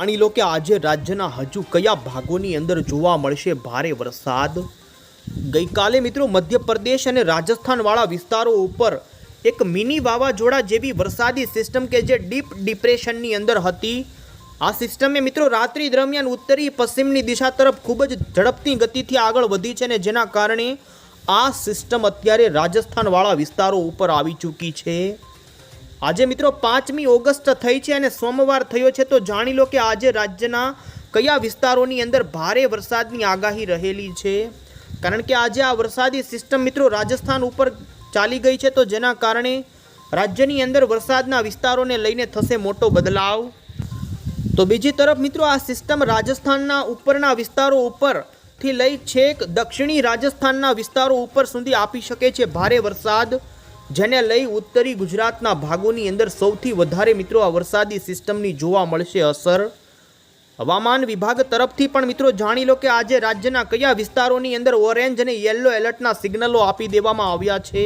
જાણી લો કે આજે રાજ્યના હજુ કયા ભાગોની અંદર જોવા મળશે ભારે વરસાદ? ગઈકાલે મિત્રો મધ્યપ્રદેશ અને રાજસ્થાનવાળા વિસ્તારો ઉપર એક મિની વાવાઝોડા જેવી વરસાદી સિસ્ટમ કે જે ડીપ ડિપ્રેશનની અંદર હતી. આ સિસ્ટમે મિત્રો રાત્રિ દરમિયાન ઉત્તરી પશ્ચિમની દિશા તરફ ખૂબ જ ઝડપથી ગતિથી આગળ વધી છે ને જેના કારણે આ સિસ્ટમ અત્યારે રાજસ્થાનવાળા વિસ્તારો ઉપર આવી ચૂકી છે. આજે મિત્રો પાંચમી ઓગસ્ટ થઈ છે અને સોમવાર થયો છે, તો જાણી લો કે આજે રાજ્યના કયા વિસ્તારોની અંદર ભારે વરસાદની આગાહી રહેલી છે? કારણ કે આજે આ વરસાદી સિસ્ટમ મિત્રો રાજસ્થાન ઉપર ચાલી ગઈ છે, તો જેના કારણે રાજ્યની અંદર વરસાદના વિસ્તારોને લઈને થશે મોટો બદલાવ. તો બીજી તરફ મિત્રો આ સિસ્ટમ રાજસ્થાનના ઉપરના વિસ્તારો ઉપરથી લઈ છેક દક્ષિણી રાજસ્થાનના વિસ્તારો ઉપર સુધી આપી શકે છે ભારે વરસાદ. જેને લઈ ઉત્તરી ગુજરાતના ભાગોની અંદર સૌથી વધારે મિત્રો આ વરસાદી સિસ્ટમની જોવા મળશે અસર. હવામાન વિભાગ તરફથી પણ મિત્રો જાણી લો કે આજે રાજ્યના કયા વિસ્તારોની અંદર ઓરેન્જ અને યલો એલર્ટના સિગ્નલો આપી દેવામાં આવ્યા છે.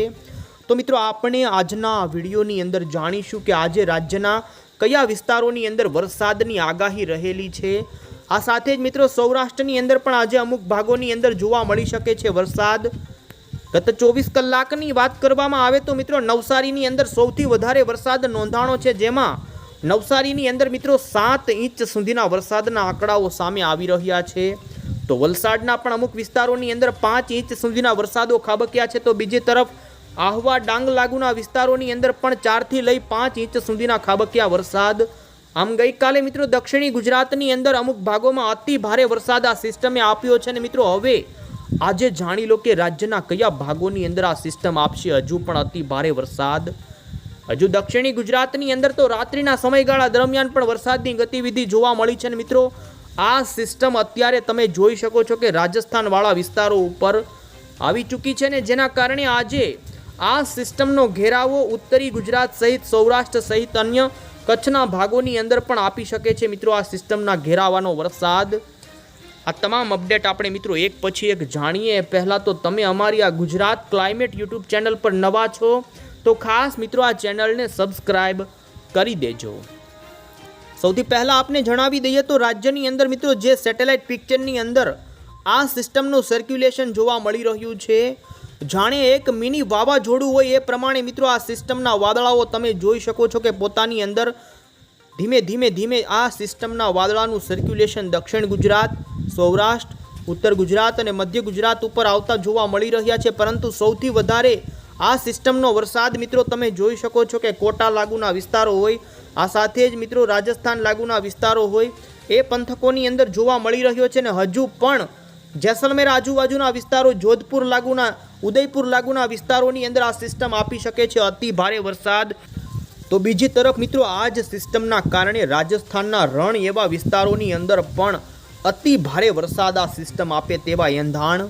તો મિત્રો આપણે આજના વિડીયોની અંદર જાણીશું કે આજે રાજ્યના કયા વિસ્તારોની અંદર વરસાદની આગાહી રહેલી છે. આ સાથે જ મિત્રો સૌરાષ્ટ્રની અંદર પણ આજે અમુક ભાગોની અંદર જોવા મળી શકે છે વરસાદ. ગત ચોવીસ કલાકની વાત કરવામાં આવે તો મિત્રો નવસારીની અંદર સૌથી વધારે વરસાદ નોંધાણો છે. જેમાં નવસારીની અંદર મિત્રો સાત ઇંચ સુધીના વરસાદના આંકડાઓ સામે આવી રહ્યા છે. તો વલસાડના પણ અમુક વિસ્તારોની અંદર પાંચ ઇંચ સુધીના વરસાદો ખાબક્યા છે. તો બીજી તરફ આહવા ડાંગ લાગુના વિસ્તારોની અંદર પણ ચારથી લઈ પાંચ ઇંચ સુધીના ખાબક્યા વરસાદ. આમ ગઈકાલે મિત્રો દક્ષિણી ગુજરાતની અંદર અમુક ભાગોમાં અતિ ભારે વરસાદ આ સિસ્ટમે આપ્યો છે અને મિત્રો હવે આજે જાણી લો કે રાજ્યના કયા ભાગોની અંદર આ સિસ્ટમ આપશે? હજુ પણ અતિ ભારે વરસાદ. હજુ દક્ષિણી ગુજરાતની અંદર તો રાત્રિના સમયગાળા દરમિયાન પણ વરસાદની ગતિવિધિ જોવા મળી છે અને મિત્રો. આ સિસ્ટમ અત્યારે તમે જોઈ શકો છો કે રાજસ્થાનવાળા વિસ્તારો ઉપર આવી ચૂકી છે ને જેના કારણે આજે આ સિસ્ટમનો ઘેરાવો ઉત્તરી ગુજરાત સહિત સૌરાષ્ટ્ર સહિત અન્ય કચ્છના ભાગોની અંદર પણ આપી શકે છે મિત્રો આ સિસ્ટમના ઘેરાવાનો વરસાદ. આ તમામ અપડેટ આપણે મિત્રો એક પછી એક જાણીએ. પહેલાં તો તમે અમારી આ ગુજરાત ક્લાઇમેટ યુટ્યુબ ચેનલ પર નવા છો, તો ખાસ મિત્રો આ ચેનલને સબસ્ક્રાઇબ કરી દેજો. સૌથી પહેલાં આપને જણાવી દઈએ તો રાજ્યની અંદર મિત્રો જે સેટેલાઇટ પિક્ચરની અંદર આ સિસ્ટમનું સર્ક્યુલેશન જોવા મળી રહ્યું છે. જાણે એક મિની વાવાઝોડું હોય એ પ્રમાણે મિત્રો આ સિસ્ટમના વાદળાઓ તમે જોઈ શકો છો કે પોતાની અંદર ધીમે ધીમે ધીમે આ સિસ્ટમના વાદળાનું સર્ક્યુલેશન દક્ષિણ ગુજરાત સૌરાષ્ટ્ર, ઉત્તર ગુજરાત અને મધ્ય ગુજરાત ઉપર આવતા જોવા મળી રહ્યા છે. પરંતુ સૌથી વધારે આ સિસ્ટમનો વરસાદ મિત્રો તમે જોઈ શકો છો કે કોટા લાગુના વિસ્તારો હોય, આ સાથે જ મિત્રો રાજસ્થાન લાગુના વિસ્તારો હોય, એ પંથકોની અંદર જોવા મળી રહ્યો છે ને હજુ પણ જેસલમેર આજુબાજુના વિસ્તારો, જોધપુર લાગુના, ઉદયપુર લાગુના વિસ્તારોની અંદર આ સિસ્ટમ આપી શકે છે અતિ ભારે વરસાદ. તો બીજી તરફ મિત્રો આ જ સિસ્ટમના કારણે રાજસ્થાનના રણ એવા વિસ્તારોની અંદર પણ અતિ ભારે વરસાદ આ સિસ્ટમ આપે તેવા એંધાણ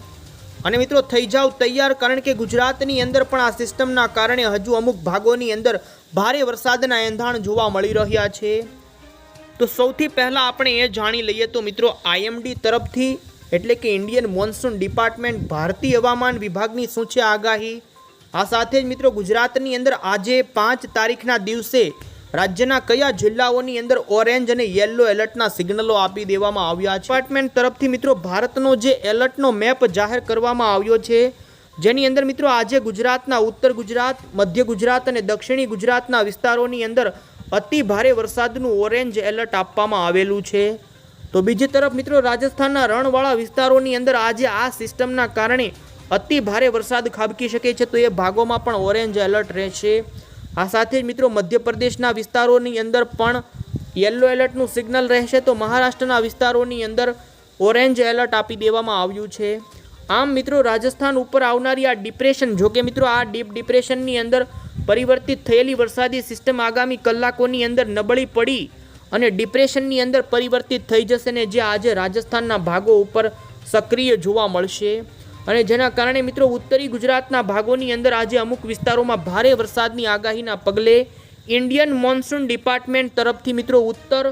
અને મિત્રો, થઈ જાવ તૈયાર, કારણ કે ગુજરાતની અંદર પણ આ સિસ્ટમના કારણે હજુ અમુક ભાગોની અંદર ભારે વરસાદના એંધાણ જોવા મળી રહ્યા છે. તો સૌથી પહેલાં આપણે એ જાણી લઈએ તો મિત્રો, આઈએમડી તરફથી, એટલે કે ઇન્ડિયન મોન્સૂન ડિપાર્ટમેન્ટ, ભારતીય હવામાન વિભાગની શું છે આગાહી. આ સાથે જ મિત્રો, ગુજરાતની અંદર આજે પાંચ તારીખના દિવસે રાજ્યના કયા જિલ્લાઓની અંદર ઓરેન્જ અને યેલો એલર્ટના સિગ્નલો આપી દેવામાં આવ્યા છે? ડિપાર્ટમેન્ટ તરફથી મિત્રો ભારતનો જે એલર્ટનો મેપ જાહેર કરવામાં આવ્યો છે, જેની અંદર મિત્રો આજે ગુજરાતના ઉત્તર ગુજરાત, મધ્ય ગુજરાત અને દક્ષિણી ગુજરાતના વિસ્તારોની અંદર અતિ ભારે વરસાદનું ઓરેન્જ એલર્ટ આપવામાં આવેલું છે. તો બીજી તરફ મિત્રો રાજસ્થાનના રણવાળા વિસ્તારોની અંદર આજે આ સિસ્ટમના કારણે અતિ ભારે વરસાદ ખાબકી શકે છે, તો એ ભાગોમાં પણ ઓરેન્જ એલર્ટ રહેશે. આ સાથે જ મિત્રો મધ્યપ્રદેશના વિસ્તારોની અંદર પણ યલો એલર્ટનું સિગ્નલ રહેશે તો મહારાષ્ટ્રના વિસ્તારોની અંદર ઓરેન્જ એલર્ટ આપી દેવામાં આવ્યું છે. આમ મિત્રો રાજસ્થાન ઉપર આવનારી આ ડિપ્રેશન, જોકે મિત્રો આ ડીપ ડિપ્રેશનની અંદર પરિવર્તિત થયેલી વરસાદી સિસ્ટમ આગામી કલાકોની અંદર નબળી પડી અને ડિપ્રેશનની અંદર પરિવર્તિત થઈ જશે ને જે આજે રાજસ્થાનના ભાગો ઉપર સક્રિય જોવા મળશે. અને જેના કારણે મિત્રો ઉત્તરી ગુજરાતના ભાગોની અંદર આજે અમુક વિસ્તારોમાં ભારે વરસાદની આગાહીના પગલે ઇન્ડિયન મોન્સૂન ડિપાર્ટમેન્ટ તરફથી મિત્રો ઉત્તર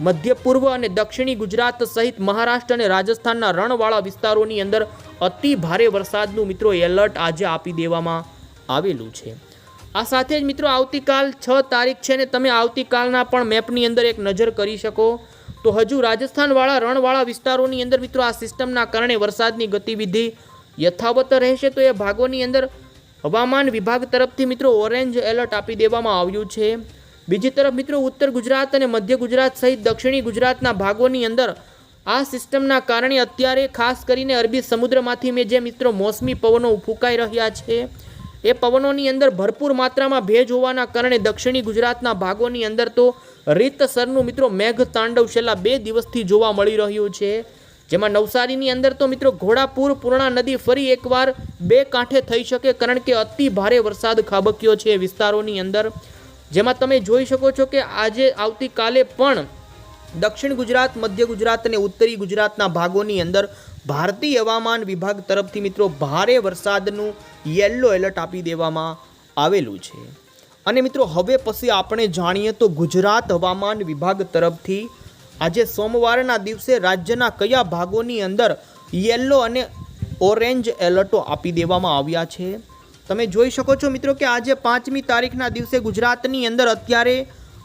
મધ્ય પૂર્વ અને દક્ષિણી ગુજરાત સહિત મહારાષ્ટ્ર અને રાજસ્થાનના રણવાળા વિસ્તારોની અંદર અતિ ભારે વરસાદનું મિત્રો એલર્ટ આજે આપી દેવામાં આવેલું છે. આ સાથે જ મિત્રો આવતીકાલ છ તારીખ છે ને તમે આવતીકાલના પણ મેપની અંદર એક નજર કરી શકો. તો હજુ રાજસ્થાનવાળા રણવાળા વિસ્તારોની અંદર મિત્રો આ સિસ્ટમના કારણે વરસાદની ગતિવિધિ યથાવત રહેશે તો એ ભાગોની અંદર હવામાન વિભાગ તરફથી મિત્રો ઓરેન્જ એલર્ટ આપી દેવામાં આવ્યું છે. બીજી તરફ મિત્રો ઉત્તર ગુજરાત અને મધ્ય ગુજરાત સહિત દક્ષિણી ગુજરાતના ભાગોની અંદર આ સિસ્ટમના કારણે અત્યારે ખાસ કરીને અરબી સમુદ્રમાંથી મેં જે મિત્રો મોસમી પવનો ફૂંકાઈ રહ્યા છે, એ પવનોની અંદર ભરપૂર માત્રામાં ભેજ હોવાના કારણે દક્ષિણી ગુજરાતના ભાગોની અંદર તો રીતસરનું મિત્રો મેઘ તાંડવ છેલ્લા બે દિવસથી જોવા મળી રહ્યું છે. જેમાં નવસારીની અંદર તો મિત્રો ઘોડાપુર પૂર્ણા નદી ફરી એકવાર બે કાંઠે થઈ શકે કારણ કે અતિ ભારે વરસાદ ખાબક્યો છે વિસ્તારોની અંદર. જેમાં તમે જોઈ શકો છો કે આજે આવતીકાલે પણ દક્ષિણ ગુજરાત, મધ્ય ગુજરાત અને ઉત્તરી ગુજરાતના ભાગોની અંદર ભારતીય હવામાન વિભાગ તરફથી મિત્રો ભારે વરસાદનું યલો એલર્ટ આપી દેવામાં આવેલું છે. અને મિત્રો હવે પછી આપણે જાણીએ તો ગુજરાત હવામાન વિભાગ તરફથી આજે સોમવારના દિવસે રાજ્યના કયા ભાગોની અંદર યલો અને ઓરેન્જ એલર્ટો આપી દેવામાં આવ્યા છે? તમે જોઈ શકો છો મિત્રો કે આજે પાંચમી તારીખના દિવસે ગુજરાતની અંદર અત્યારે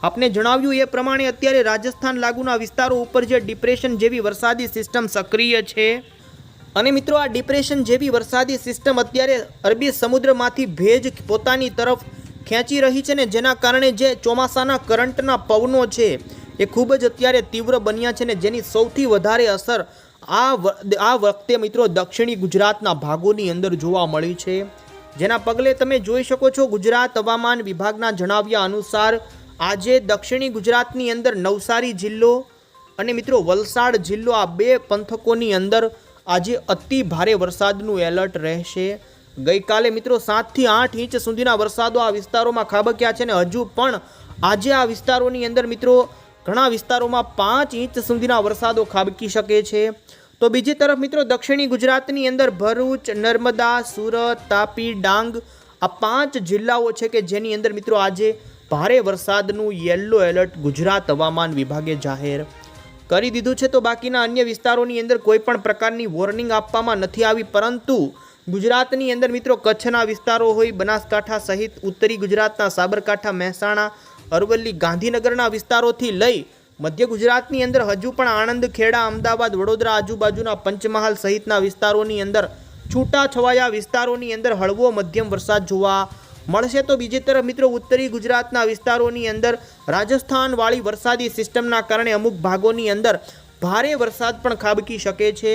આપને જણાવ્યું એ પ્રમાણે અત્યારે રાજસ્થાન લાગુના વિસ્તારો ઉપર જે ડિપ્રેશન જેવી વરસાદી સિસ્ટમ સક્રિય છે. અને મિત્રો આ ડિપ્રેશન જેવી વરસાદી સિસ્ટમ અત્યારે અરબી સમુદ્રમાંથી ભેજ પોતાની તરફ ખેંચી રહી છે ને જેના કારણે જે ચોમાસાના કરંટના પવનો છે એ ખૂબ જ અત્યારે તીવ્ર બન્યા છે ને જેની સૌથી વધારે અસર આ આ વખતે મિત્રો દક્ષિણી ગુજરાતના ભાગોની અંદર જોવા મળી છે. જેના પગલે તમે જોઈ શકો છો ગુજરાત હવામાન વિભાગના જણાવ્યા અનુસાર આજે દક્ષિણી ગુજરાતની અંદર નવસારી જિલ્લો અને મિત્રો વલસાડ જિલ્લો આ બે પંથકોની અંદર આજે અતિ ભારે વરસાદનું એલર્ટ રહેશે. ગઈકાલે મિત્રો સાતથી આઠ ઇંચ સુધીના વરસાદો આ વિસ્તારોમાં ખાબક્યા છે ને હજુ પણ આજે આ વિસ્તારોની અંદર મિત્રો ઘણા વિસ્તારોમાં પાંચ ઇંચ સુધીના વરસાદો ખાબકી શકે છે. તો બીજી તરફ મિત્રો, દક્ષિણી ગુજરાતની અંદર ભરૂચ, નર્મદા, સુરત, તાપી, ડાંગ આ પાંચ જિલ્લાઓ છે કે જેની અંદર મિત્રો આજે ભારે વરસાદનું યલો એલર્ટ ગુજરાત હવામાન વિભાગે જાહેર કરી દીધું છે. તો બાકીના અન્ય વિસ્તારોની અંદર કોઈ પણ પ્રકારની વોર્નિંગ આપવામાં નથી આવી, પરંતુ ગુજરાતની અંદર મિત્રો કચ્છના વિસ્તારો હોય, બનાસકાંઠા સહિત ઉત્તરી ગુજરાતના સાબરકાંઠા, મહેસાણા અરવલ્લી ગાંધીનગરના વિસ્તારોથી લઈ મધ્ય ગુજરાતની અંદર હજુ પણ આણંદ, ખેડા, અમદાવાદ, વડોદરા આજુબાજુના પંચમહાલ સહિતના વિસ્તારોની અંદર છૂટાછવાયા વિસ્તારોની અંદર હળવો મધ્યમ વરસાદ જોવા મળશે. તો બીજી તરફ મિત્રો ઉત્તરી ગુજરાતના વિસ્તારોની અંદર રાજસ્થાનવાળી વરસાદી સિસ્ટમના કારણે અમુક ભાગોની અંદર ભારે વરસાદ પણ ખાબકી શકે છે.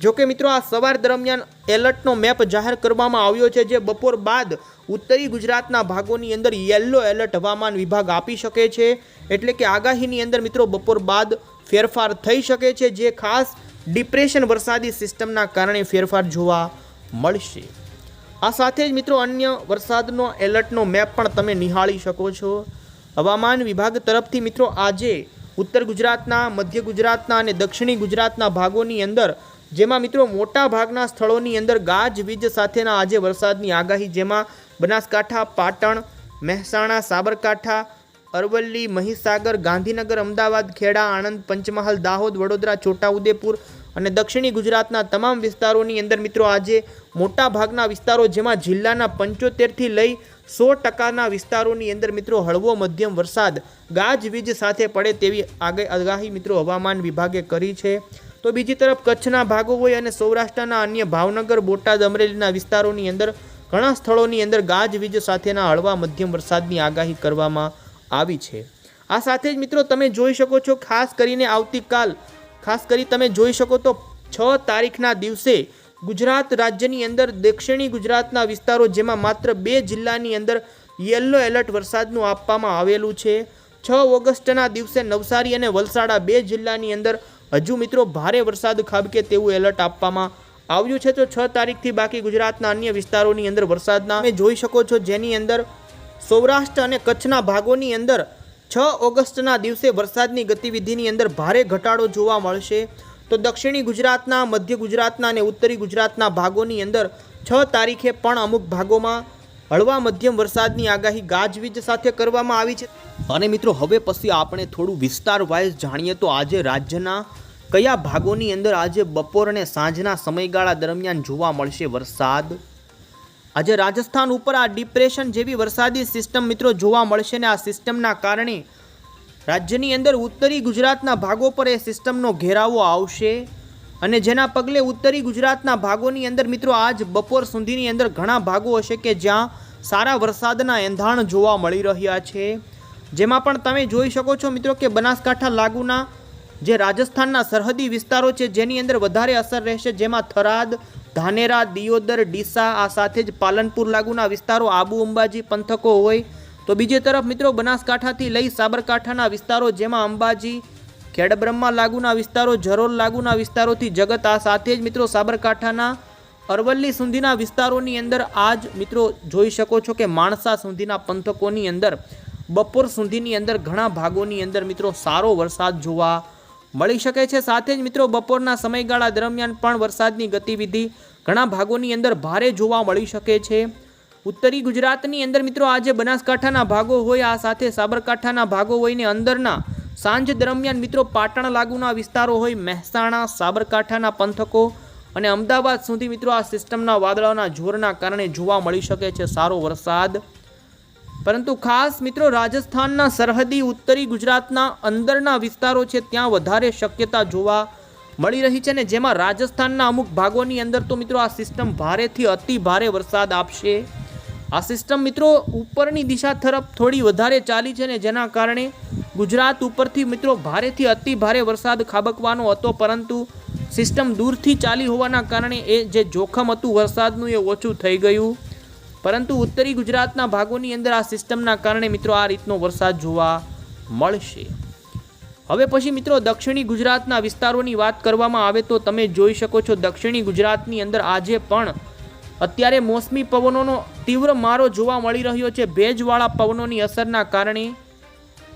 જો કે મિત્રો આ સવાર દરમિયાન એલર્ટનો મેપ જાહેર કરવામાં આવ્યો છે જે બપોર બાદ ઉત્તરી ગુજરાતના ભાગોની અંદર યલો એલર્ટ હવામાન વિભાગ આપી શકે છે. એટલે કે આગાહીની અંદર મિત્રો બપોર બાદ ફેરફાર થઈ શકે છે, જે ખાસ ડિપ્રેશન વરસાદી સિસ્ટમના કારણે ફેરફાર જોવા મળશે. આ સાથે જ મિત્રો અન્ય વરસાદનો એલર્ટનો મેપ પણ તમે નિહાળી શકો છો. હવામાન વિભાગ તરફથી મિત્રો આજે ઉત્તર ગુજરાતના, મધ્ય ગુજરાતના અને દક્ષિણી ગુજરાતના ભાગોની અંદર જેમાં મિત્રો મોટા ભાગના સ્થળોની અંદર ગાજવીજ સાથેના આજે વરસાદની આગાહી, જેમાં બનાસકાંઠા, પાટણ, મહેસાણા, સાબરકાંઠા, અરવલ્લી, મહીસાગર, ગાંધીનગર, અમદાવાદ, ખેડા, આણંદ, પંચમહાલ, દાહોદ, વડોદરા, છોટાઉદેપુર અને દક્ષિણી ગુજરાતના તમામ વિસ્તારોની અંદર મિત્રો આજે મોટા ભાગના વિસ્તારો, જેમાં જિલ્લાના પંચોતેરથી લઈ સો ટકાના વિસ્તારોની અંદર મિત્રો હળવો મધ્યમ વરસાદ ગાજવીજ સાથે પડે તેવી આગે આગાહી મિત્રો હવામાન વિભાગે કરી છે. તો બીજી તરફ કચ્છના ભાગો હોય અને સૌરાષ્ટ્રના અન્ય ભાવનગર, બોટાદ, અમરેલીના વિસ્તારોની અંદર ઘણા સ્થળોની અંદર ગાજવીજ સાથેના હળવા મધ્યમ વરસાદની આગાહી કરવામાં આવી છે. આ સાથે જ મિત્રો તમે જોઈ શકો છો, ખાસ કરીને આવતીકાલ, ખાસ કરી તમે જોઈ શકો તો છ તારીખના દિવસે ગુજરાત રાજ્યની અંદર, દક્ષિણી ગુજરાતના વિસ્તારો જેમાં માત્ર બે જિલ્લાની અંદર યલો એલર્ટ વરસાદનું આપવામાં આવેલું છે. છ ઓગસ્ટના દિવસે નવસારી અને વલસાડા બે જિલ્લાની અંદર હજુ મિત્રો ભારે વરસાદ ખાબકે તેવું એલર્ટ આપવામાં આવ્યું છે. તો છ તારીખથી બાકી ગુજરાતના અન્ય વિસ્તારોની અંદર વરસાદના તમે જોઈ શકો છો, જેની અંદર સૌરાષ્ટ્ર અને કચ્છના ભાગોની અંદર છ ઓગસ્ટના દિવસે વરસાદની ગતિવિધિની અંદર ભારે ઘટાડો જોવા મળશે. તો દક્ષિણી ગુજરાતના, મધ્ય ગુજરાતના અને ઉત્તરી ગુજરાતના ભાગોની અંદર છ તારીખે પણ અમુક ભાગોમાં હળવા મધ્યમ વરસાદની આગાહી ગાજવીજ સાથે કરવામાં આવી છે. અને મિત્રો, હવે પછી આપણે થોડું વિસ્તાર વાઇઝ જાણીએ તો આજે રાજ્યના કયા ભાગોની અંદર આજે બપોર અને સાંજના સમયગાળા દરમિયાન જોવા મળશે વરસાદ. આજે રાજસ્થાન ઉપર આ ડિપ્રેશન જેવી વરસાદી સિસ્ટમ મિત્રો જોવા મળશે ને આ સિસ્ટમના કારણે રાજ્યની અંદર ઉત્તરી ગુજરાતના ભાગો પર એ સિસ્ટમનો ઘેરાવો આવશે. અને જેના પગલે ઉત્તરી ગુજરાતના ભાગોની અંદર મિત્રો આજ બપોર સુધીની અંદર ઘણા ભાગો હશે કે જ્યાં સારા વરસાદના એંધાણ જોવા મળી રહ્યા છે. જેમાં પણ તમે જોઈ શકો છો મિત્રો કે બનાસકાંઠા લાગુના જે રાજસ્થાનના સરહદી વિસ્તારો છે, જેની અંદર વધારે અસર રહેશે, જેમાં થરાદ, ધાનેરા, દિયોદર, ડીસા, આ સાથે જ પાલનપુર લાગુના વિસ્તારો, આબુ અંબાજી, પંથકો હોય. તો બીજી તરફ મિત્રો બનાસકાંઠાથી લઈ સાબરકાંઠાના વિસ્તારો, જેમાં અંબાજી, ખેડબ્રહ્મા લાગુના વિસ્તારો, જરોલ લાગુના વિસ્તારોથી જગત, આ સાથે જ મિત્રો સાબરકાંઠાના અરવલ્લી સુધીના વિસ્તારોની અંદર આજ મિત્રો જોઈ શકો છો કે માણસા સુધીના પંથકોની અંદર બપોર સુધીની અંદર ઘણા ભાગોની અંદર મિત્રો સારો વરસાદ જોવા મળી શકે છે. સાથે જ મિત્રો બપોરના સમયગાળા દરમિયાન પણ વરસાદની ગતિવિધિ ઘણા ભાગોની અંદર ભારે જોવા મળી શકે છે. ઉત્તરી ગુજરાતની અંદર મિત્રો આજે બનાસકાંઠાના ભાગો હોય, આ સાથે સાબરકાંઠાના ભાગો હોય ને અંદરના સાંજ દરમિયાન મિત્રો પાટણ લાગુના વિસ્તારો હોય, મહેસાણા, સાબરકાંઠાના પંથકો અને અમદાવાદ સુધી મિત્રો આ સિસ્ટમના વાદળાના જોરના કારણે જોવા મળી શકે છે. સારો વરસાદ પરંતુ ખાસ મિત્રો રાજસ્થાનના સરહદી, ઉત્તરી ગુજરાતના અંદરના વિસ્તારો છે, ત્યાં વધારે શક્યતા જોવા મળી રહી છે ને જેમાં રાજસ્થાનના અમુક ભાગોની અંદર તો મિત્રો આ સિસ્ટમ ભારેથી અતિ ભારે વરસાદ આપશે. આ સિસ્ટમ મિત્રો ઉપરની દિશા તરફ થોડી વધારે ચાલી છે ને જેના કારણે ગુજરાત ઉપરથી મિત્રો ભારેથી અતિ ભારે વરસાદ ખાબકવાનો હતો, પરંતુ સિસ્ટમ દૂરથી ચાલી હોવાના કારણે એ જે જોખમ હતું વરસાદનું એ ઓછું થઈ ગયું. પરંતુ ઉત્તરી ગુજરાતના ભાગોની અંદર આ સિસ્ટમના કારણે મિત્રો આ રીતનો વરસાદ જોવા મળશે. હવે પછી મિત્રો દક્ષિણી ગુજરાતના વિસ્તારોની વાત કરવામાં આવે તો તમે જોઈ શકો છો દક્ષિણી ગુજરાતની અંદર આજે પણ અત્યારે મોસમી પવનોનો તીવ્ર મારો જોવા મળી રહ્યો છે. ભેજવાળા પવનોની અસરના કારણે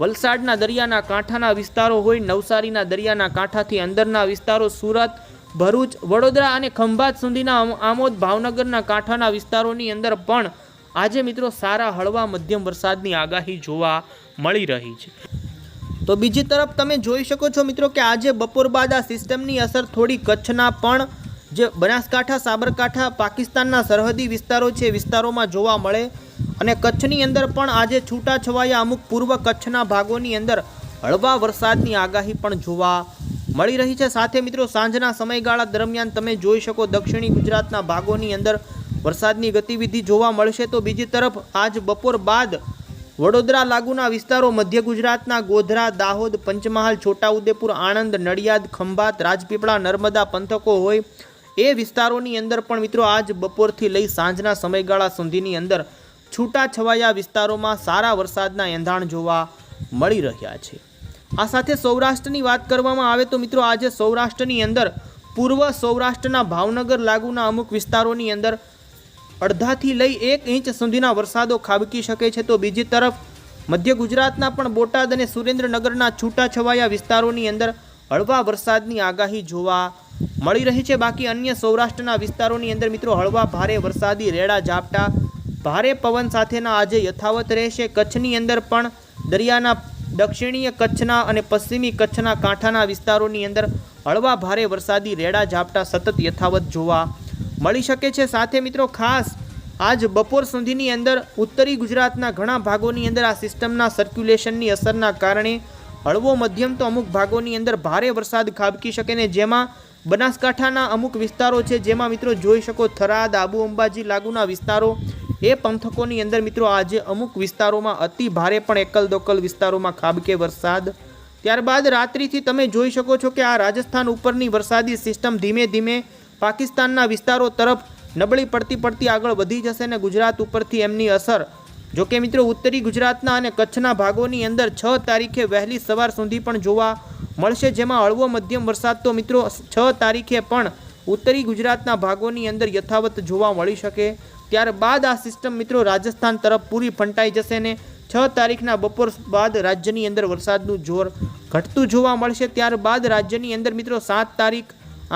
વલસાડના દરિયાના કાંઠાના વિસ્તારો હોય, નવસારીના દરિયાના કાંઠાથી અંદરના વિસ્તારો, સુરત ભરૂચ, વડોદરા અને ખંભાત સુધીના આમોદ ભાવનગરના કાંઠાના વિસ્તારોની અંદર પણ આજે મિત્રો સારા હળવા મધ્યમ વરસાદની આગાહી જોવા મળી રહી છે. તો બીજી તરફ તમે જોઈ શકો છો મિત્રો કે આજે બપોર બાદ આ સિસ્ટમની અસર થોડી કચ્છના પણ જે બનાસકાંઠા, સાબરકાંઠા, પાકિસ્તાનના સરહદી વિસ્તારો છે વિસ્તારોમાં જોવા મળે અને કચ્છની અંદર પણ આજે છૂટાછવાયા અમુક પૂર્વ કચ્છના ભાગોની અંદર હળવા વરસાદની આગાહી પણ જોવા મળી રહી છે. સાથે મિત્રો, સાંજના સમયગાળા દરમિયાન તમે જોઈ શકો દક્ષિણી ગુજરાતના ભાગોની અંદર વરસાદની ગતિવિધિ જોવા મળશે. તો બીજી તરફ, આજ બપોર બાદ વડોદરા લાગુના વિસ્તારો, મધ્ય ગુજરાતના ગોધરા, દાહોદ, પંચમહાલ, છોટાઉદેપુર, આણંદ, નડિયાદ, ખંભાત, રાજપીપળા, નર્મદા પંથકો હોય એ વિસ્તારોની અંદર પણ મિત્રો આજ બપોરથી લઈ સાંજના સમયગાળા સુધીની અંદર છૂટાછવાયા વિસ્તારોમાં સારા વરસાદના એંધાણ જોવા મળી રહ્યા છે. આ સાથે સૌરાષ્ટ્રની વાત કરવામાં આવે તો મિત્રો આજે સૌરાષ્ટ્રની અંદર પૂર્વ સૌરાષ્ટ્રના ભાવનગર લાગુના અમુક વિસ્તારોની અંદર અડધાથી લઈ એક ઇંચ સુધીના વરસાદો ખાબકી શકે છે. તો બીજી તરફ મધ્ય ગુજરાતના પણ બોટાદ અને સુરેન્દ્રનગરના છૂટાછવાયા વિસ્તારોની અંદર હળવા વરસાદની આગાહી જોવા મળી રહી છે. બાકી અન્ય સૌરાષ્ટ્રના વિસ્તારોની અંદર મિત્રો હળવા ભારે વરસાદી રેડા ઝાપટા, ભારે પવન સાથેના આજે યથાવત રહેશે. કચ્છની અંદર પણ દરિયાના દક્ષિણીય કચ્છના અને પશ્ચિમી કચ્છના કાંઠાના વિસ્તારોની અંદર હળવા ભારે વરસાદી રેડા ઝાપટા સતત યથાવત જોવા મળી શકે છે. સાથે મિત્રો ખાસ આજ બપોર સુધીની અંદર ઉત્તરી ગુજરાતના ઘણા ભાગોની અંદર આ સિસ્ટમના સર્ક્યુલેશનની અસરના કારણે હળવો મધ્યમ તો અમુક ભાગોની અંદર ભારે વરસાદ ખાબકી શકે ને જેમાં બનાસકાંઠાના અમુક વિસ્તારો છે. જેમાં મિત્રો જોઈ શકો થરાદ, આબુ અંબાજી લાગુના વિસ્તારો એ પંથકોની અંદર મિત્રો, આજે અમુક વિસ્તારોમાં અતિ ભારે પણ એકલ દોકલ વિસ્તારોમાં ખાબકે વરસાદ. ત્યારબાદ રાત્રિથી તમે જોઈ શકો છો કે આ રાજસ્થાન ઉપરની વરસાદી સિસ્ટમ ધીમે ધીમે પાકિસ્તાનના વિસ્તારો તરફ નબળી પડતી પડતી આગળ વધી જશે ને ગુજરાત ઉપરથી એમની અસર. જો કે મિત્રો, ઉત્તરી ગુજરાતના અને કચ્છના ભાગોની અંદર છ તારીખે વહેલી સવાર સુધી પણ જોવા મળશે, જેમાં હળવો મધ્યમ વરસાદ તો મિત્રો, છ તારીખે પણ ઉત્તરી ગુજરાતના ભાગોની અંદર યથાવત જોવા મળી શકે. ત્યારબાદ આ સિસ્ટમ મિત્રો રાજસ્થાન તરફ પૂરી ફંટાઈ જશે ને છ તારીખના બપોર બાદ રાજ્યની અંદર વરસાદનું જોર ઘટતું જોવા મળશે. ત્યારબાદ રાજ્યની અંદર મિત્રો સાત તારીખ,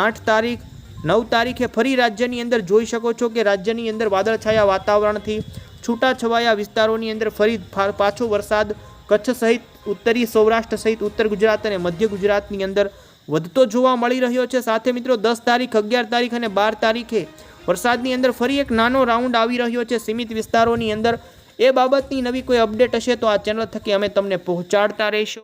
આઠ તારીખ, નવ તારીખે ફરી રાજ્યની અંદર જોઈ શકો છો કે રાજ્યની અંદર વાદળછાયા વાતાવરણથી છૂટાછવાયા વિસ્તારોની અંદર ફરી પાછો વરસાદ, કચ્છ સહિત ઉત્તરી સૌરાષ્ટ્ર સહિત ઉત્તર ગુજરાત અને મધ્ય ગુજરાતની અંદર વધતો જોવા મળી રહ્યો છે. સાથે મિત્રો દસ તારીખ, અગિયાર તારીખ અને બાર તારીખે વરસાદની અંદર ફરી એક નાનો રાઉન્ડ આવી રહ્યો છે. સીમિત વિસ્તારોની અંદર એ બાબતની નવી કોઈ અપડેટ હશે તો આ ચેનલ થકી અમે તમને પહોંચાડતા રહીશું.